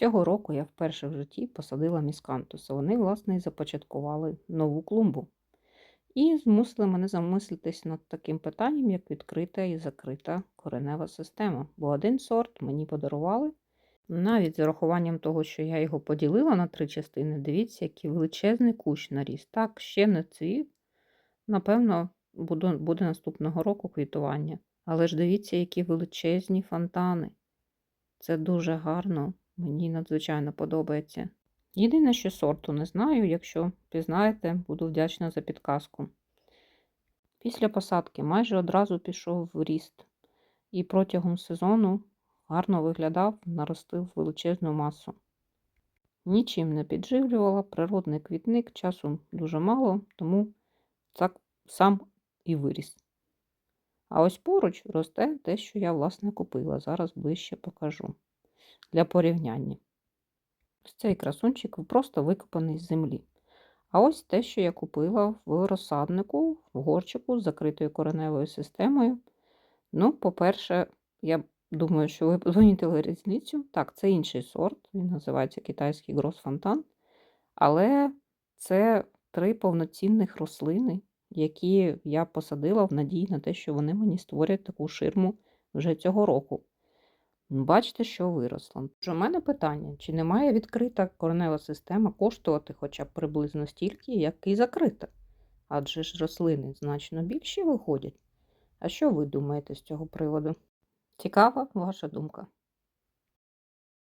Цього року я вперше в житті посадила міскантус, вони, власне, і започаткували нову клумбу. І змусили мене замислитись над таким питанням, як відкрита і закрита коренева система. Бо один сорт мені подарували. Навіть з урахуванням того, що я його поділила на три частини, дивіться, який величезний кущ наріс. Так, ще не цвів. Напевно, буде наступного року квітування. Але ж дивіться, які величезні фонтани. Це дуже гарно, мені надзвичайно подобається. Єдине, що сорту не знаю, якщо пізнаєте, буду вдячна за підказку. Після посадки майже одразу пішов в ріст і протягом сезону гарно виглядав, наростив величезну масу. Нічим не підживлювала, природний квітник, часу дуже мало, тому так сам і виріс. А ось поруч росте те, що я, власне, купила. Зараз ближче покажу для порівняння. Ось цей красунчик просто викопаний з землі. А ось те, що я купила в розсаднику, в горчику з закритою кореневою системою. Ну, по-перше, я думаю, що ви помітили різницю. Так, це інший сорт, він називається китайський гросфонтан. Але це три повноцінних рослини, які я посадила в надії на те, що вони мені створять таку ширму вже цього року. Бачите, що виросло. У мене питання: чи не має відкрита коренева система коштувати хоча б приблизно стільки, як і закрита? Адже ж рослини значно більші виходять. А що ви думаєте з цього приводу? Цікава ваша думка.